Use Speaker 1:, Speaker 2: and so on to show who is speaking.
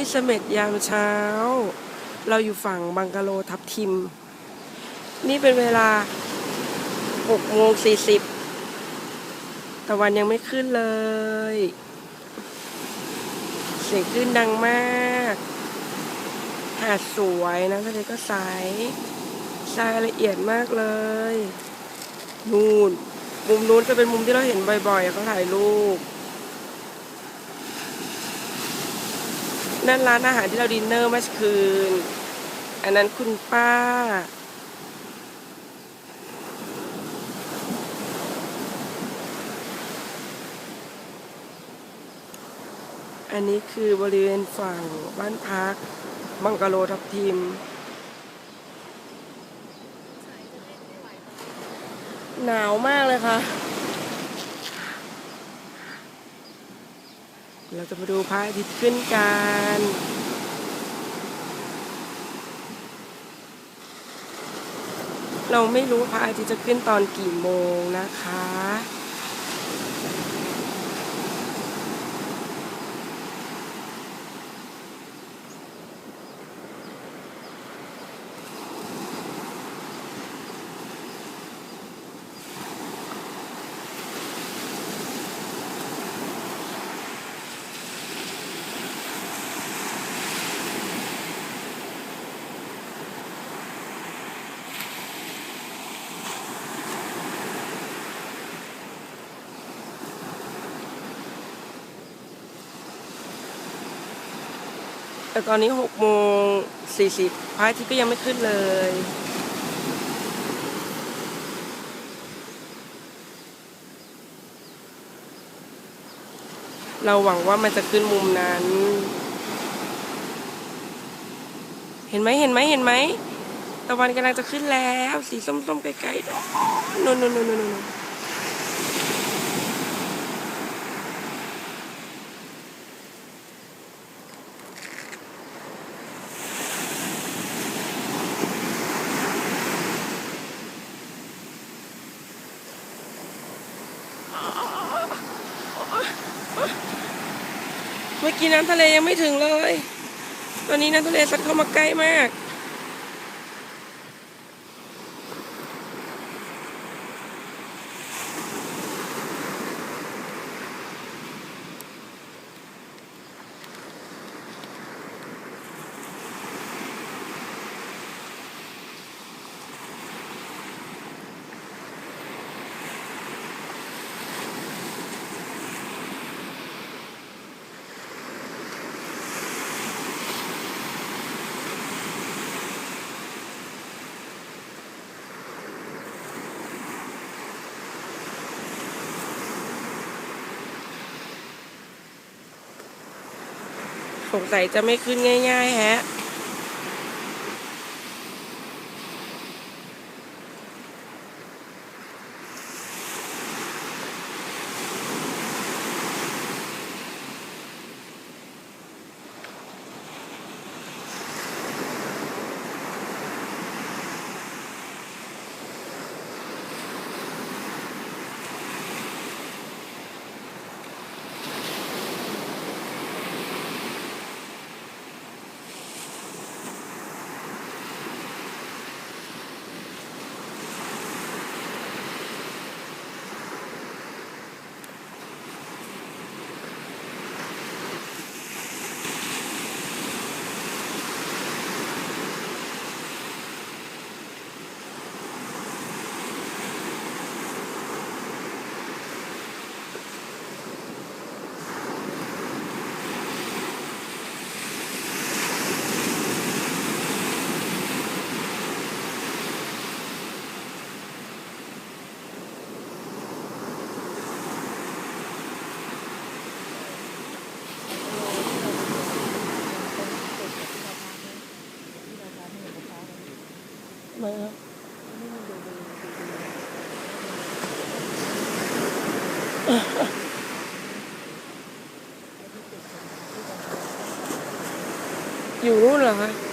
Speaker 1: นี่เสม็ดยามเช้า เราอยู่ฝั่งบังกะโลทับทิม นี่เป็นเวลา6โมง40ตะวันยังไม่ขึ้นเลย เสียงขึ้นดังมากหาดสวยนะทะเลก็ใสทรายละเอียดมากเลย นู่น มุมนู้นจะเป็นมุมที่เราเห็นบ่อยๆเขาถ่ายรูป นั่นร้านอาหารที่เราดินเนอร์เมื่อคืน อันนั้นคุณป้า อันนี้คือบริเวณฝั่งบ้านพัก บังกะโลทับทิม หนาวมากเลยค่ะ เราจะมาดูพระอาทิตย์ขึ้นกันเราไม่รู้พระอาทิตย์จะขึ้นตอนกี่โมงนะคะ แต่ตอนนี้หกโมงสี่สิบพระอาทิตย์ก็ยังไม่ขึ้นเลย เราหวังว่ามันจะขึ้นมุมนั้น เห็นไหมเห็นไหมเห็นไหมตะวันกำลังจะขึ้นแล้ว สีส้มๆไกลๆโน่นโน่นโน่นน่ เมื่อกี้น้ำทะเลยังไม่ถึงเลย ตอนนี้น้ำทะเลซัดเข้ามาใกล้มาก สงสัยจะไม่ขึ้นง่ายๆแฮะ มาครับอ